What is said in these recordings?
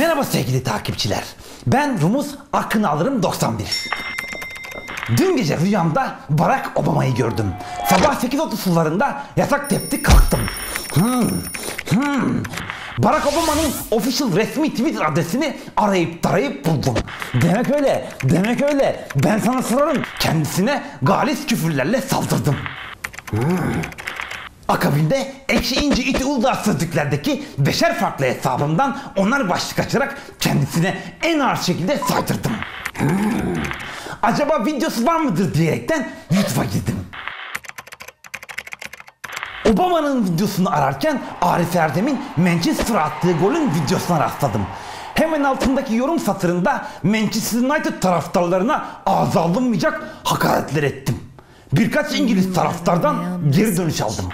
Merhaba sevgili takipçiler. Ben Rumuz Akın Alırım 91. Dün gece rüyamda Barack Obama'yı gördüm. Sabah 8.30 sularında yatak tepti kalktım. Hmm, hmm. Barack Obama'nın official resmi Twitter adresini arayıp tarayıp buldum. Demek öyle, demek öyle. Ben sana sorarım. Kendisine galis küfürlerle saldırdım. Akabinde Ekşi İnci İti Uludağ Sözlükler'deki beşer farklı hesabımdan onar başlık açarak kendisine en ağır şekilde saydırdım. Hmm. Acaba videosu var mıdır diyerekten YouTube'a girdim. Obama'nın videosunu ararken Arif Erdem'in Manchester'a attığı golün videosuna rastladım. Hemen altındaki yorum satırında Manchester United taraftarlarına ağza alınmayacak hakaretler ettim. Birkaç İngiliz taraftardan geri dönüş aldım.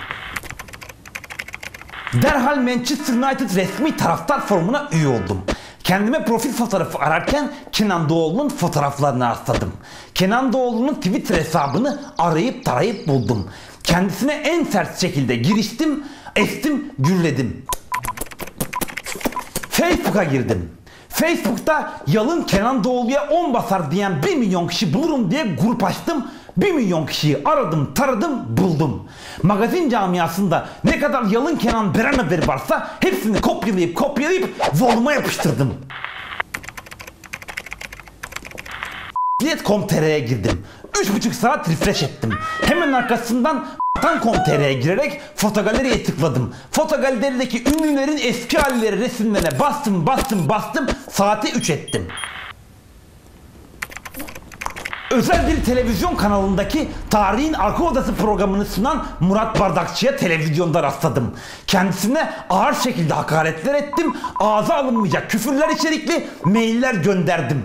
Derhal Manchester United resmi taraftar forumuna üye oldum. Kendime profil fotoğrafı ararken Kenan Doğulu'nun fotoğraflarını rastladım. Kenan Doğulu'nun Twitter hesabını arayıp tarayıp buldum. Kendisine en sert şekilde giriştim, estim, gürledim. Facebook'a girdim. Facebook'ta yalın Kenan Doğulu'ya 10 basar diyen 1 milyon kişi bulurum diye grup açtım. 1 milyon kişiyi aradım, taradım, buldum. Magazin camiasında ne kadar yalın Kenan Beren haberi varsa hepsini kopyalayıp kopyalayıp voluma yapıştırdım. Bilet.com.tr'ye girdim. 3,5 saat refresh ettim. Hemen arkasından Vatan.com.tr'ye girerek fotogaleriye tıkladım. Fotogalerideki ünlülerin eski halleri resimlerine bastım bastım bastım saati 3 ettim. Özel bir televizyon kanalındaki Tarihin Arka Odası programını sunan Murat Bardakçı'ya televizyonda rastladım. Kendisine ağır şekilde hakaretler ettim, ağza alınmayacak küfürler içerikli mailler gönderdim.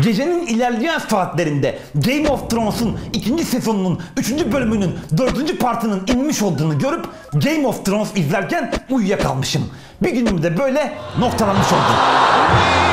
Gecenin ilerleyen saatlerinde Game of Thrones'un ikinci sezonunun üçüncü bölümünün dördüncü partının inmiş olduğunu görüp Game of Thrones izlerken uyuyakalmışım. Bir günüm de böyle noktalanmış oldu.